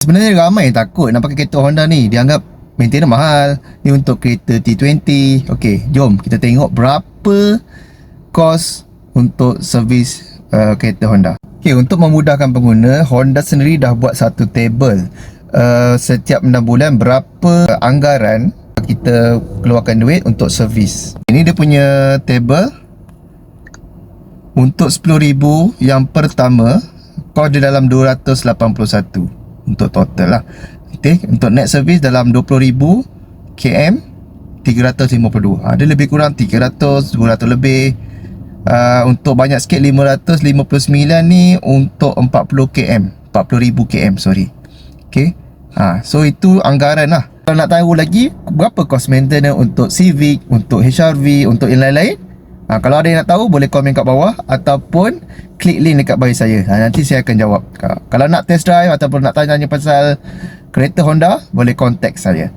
Sebenarnya ramai yang takut nak pakai kereta Honda ni. Dianggap maintenance mahal. Ni untuk kereta T20. Okey, jom kita tengok berapa kos untuk servis uh, kereta Honda. Okey, untuk memudahkan pengguna, Honda sendiri dah buat satu table. Uh, setiap 6 bulan berapa anggaran kita keluarkan duit untuk servis. Ini dia punya table untuk 10,000 yang pertama kos dia dalam 281 untuk total lah. Okay, untuk net service dalam 20,000 km 352. Ha, dia lebih kurang 300, 200 lebih. Uh, untuk banyak sikit 559 ni untuk 40 km 40,000 km sorry Okay ha, So itu anggaran lah Kalau nak tahu lagi Berapa kos maintenance untuk Civic Untuk HRV Untuk yang lain-lain ha, Kalau ada yang nak tahu Boleh komen kat bawah Ataupun Klik link dekat bio saya. Ha, Nanti saya akan jawab. Kalau nak test drive Ataupun nak tanya-tanya pasal Kereta Honda Boleh contact saya